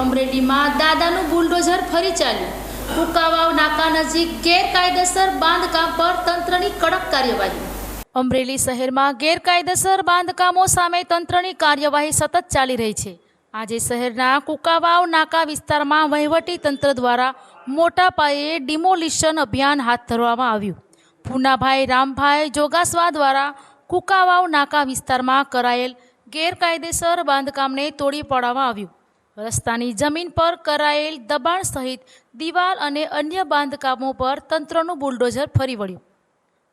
અમરેલીમાં દાદાનું બુલડોઝર ફરી ચાલ્યું. કુકાવાવ નાકા નજીક ગેરકાયદેસર બાંધકામ પર તંત્રની કડક કાર્યવાહી. અમરેલી શહેરમાં ગેરકાયદેસર બાંધકામો સામે તંત્રની કાર્યવાહી સતત ચાલી રહી છે. આજે શહેરના કુકાવાવ નાકા વિસ્તારમાં વહીવટી તંત્ર દ્વારા મોટા પાયે ડિમોલિશન અભિયાન હાથ ધરવામાં આવ્યું. પૂનાભાઈ રામભાઈ જોગાસવા દ્વારા કુકાવાવ નાકા વિસ્તારમાં કરાયેલ ગેરકાયદેસર બાંધકામને તોડી પાડવામાં આવ્યું. રસ્તાની જમીન પર કરાયેલ દબાણ સહિત દિવાલ અને અન્ય બાંધકામો પર તંત્રનું બુલડોઝર ફરી વળ્યું.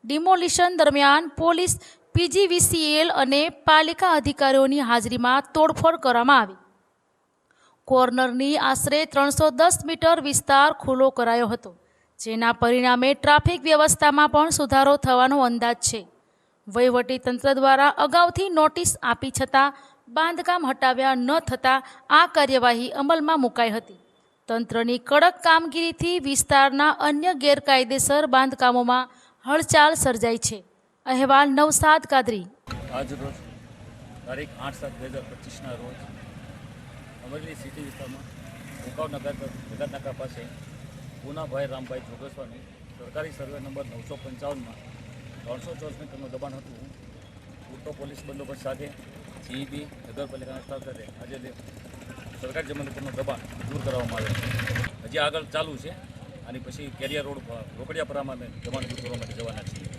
ડિમોલિશન દરમિયાન પોલીસ પીજીવીસીએલ અને પાલિકા અધિકારીઓની હાજરીમાં તોડફોડ કરવામાં આવી. કોર્નરની આશરે ત્રણસો દસ મીટર વિસ્તાર ખુલ્લો કરાયો હતો, જેના પરિણામે ટ્રાફિક વ્યવસ્થામાં પણ સુધારો થવાનો અંદાજ છે. વહીવટી તંત્ર દ્વારા અગાઉથી નોટિસ આપી છતાં બાંધકામ હટાવ્યા ન થતાં આ કાર્યવાહી અમલમાં મુકાઈ હતી. તંત્રની કડક કામગીરીથી વિસ્તારના અન્ય ગેરકાયદેસર બાંધકામોમાં હળચાલ સર્જાઈ છે. અહેવાલ નવસાદ કાદરી. આજ રોજ તારીખ આઠ સાત બે હજાર પચીસના રોજ અમરેલી સિટી વિસ્તારમાં મુકાવ નગર નગર પાસે પૂનાભાઈ રામભાઈ જોગસ્વાની સરકારી સર્વે નંબર નવસો પંચાવનમાં ત્રણસો ચોસમી તેમનું દબાણ હતું. પૂરતો પોલીસ બંદોબસ્ત સાથે જીઈબી નગરપાલિકાના સ્ટાફ સાથે આજે સરકારી જમીન ઉપરનું દબાણ દૂર કરવામાં આવે છે. હજી આગળ ચાલુ છે. અને પછી કેરિયર રોડ પર રોકડિયાપરામાં અમે દબાણ દૂર કરવા માટે જવાના છીએ.